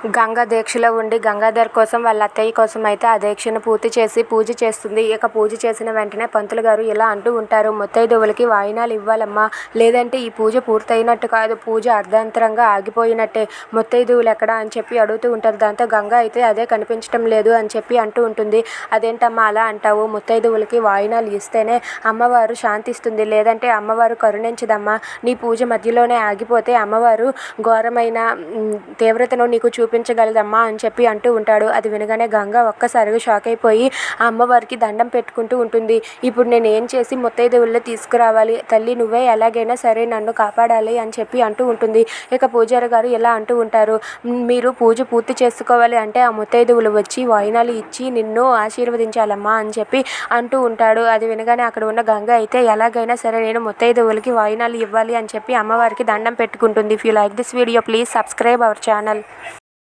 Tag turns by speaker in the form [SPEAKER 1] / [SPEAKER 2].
[SPEAKER 1] గంగ దీక్షలో ఉండి గంగాధర్ కోసం వాళ్ళ అత్తయ్య కోసం అయితే ఆ దీక్షను పూర్తి చేసి పూజ చేస్తుంది. ఇక పూజ చేసిన వెంటనే పంతులు గారు ఇలా అంటూ ఉంటారు ముత్తైదువులకి వాయినాలు ఇవ్వాలమ్మా. లేదంటే ఈ పూజ పూర్తయినట్టు కాదు. పూజ అర్ధాంతరంగా ఆగిపోయినట్టే. ముత్తైదువులు ఎక్కడ? అని చెప్పి అడుగుతూ ఉంటారు. దాంతో గంగ అయితే అదే కనిపించడం లేదు అని చెప్పి అంటూ ఉంటుంది. అదేంటమ్మా అలా అంటావు? ముత్తైదువులకి వాయినాలు ఇస్తేనే అమ్మవారు శాంతిస్తుంది. లేదంటే అమ్మవారు కరుణించదమ్మా. నీ పూజ మధ్యలోనే ఆగిపోతే అమ్మవారు ఘోరమైన తీవ్రతను నీకు చూపించగలదమ్మా అని చెప్పి అంటూ ఉంటాడు. అది వినగానే గంగ ఒక్కసారిగా షాక్ అయిపోయి ఆ అమ్మవారికి దండం పెట్టుకుంటూ ఉంటుంది. ఇప్పుడు నేను ఏం చేసి ముత్తైదువుల్లో తీసుకురావాలి? తల్లి నువ్వే ఎలాగైనా సరే నన్ను కాపాడాలి అని చెప్పి అంటూ ఉంటుంది. ఇక పూజారి గారు ఇలా అంటూ ఉంటారు. మీరు పూజ పూర్తి చేసుకోవాలి అంటే ఆ ముత్తైదువులు వచ్చి వాయినాలు ఇచ్చి నిన్ను ఆశీర్వదించాలమ్మా అని చెప్పి అంటూ ఉంటాడు. అది వినగానే అక్కడ ఉన్న గంగ అయితే ఎలాగైనా సరే నేను ముత్తైదువులకి వాయినాలు ఇవ్వాలి అని చెప్పి అమ్మవారికి దండం పెట్టుకుంటుంది. If you like this video please subscribe our channel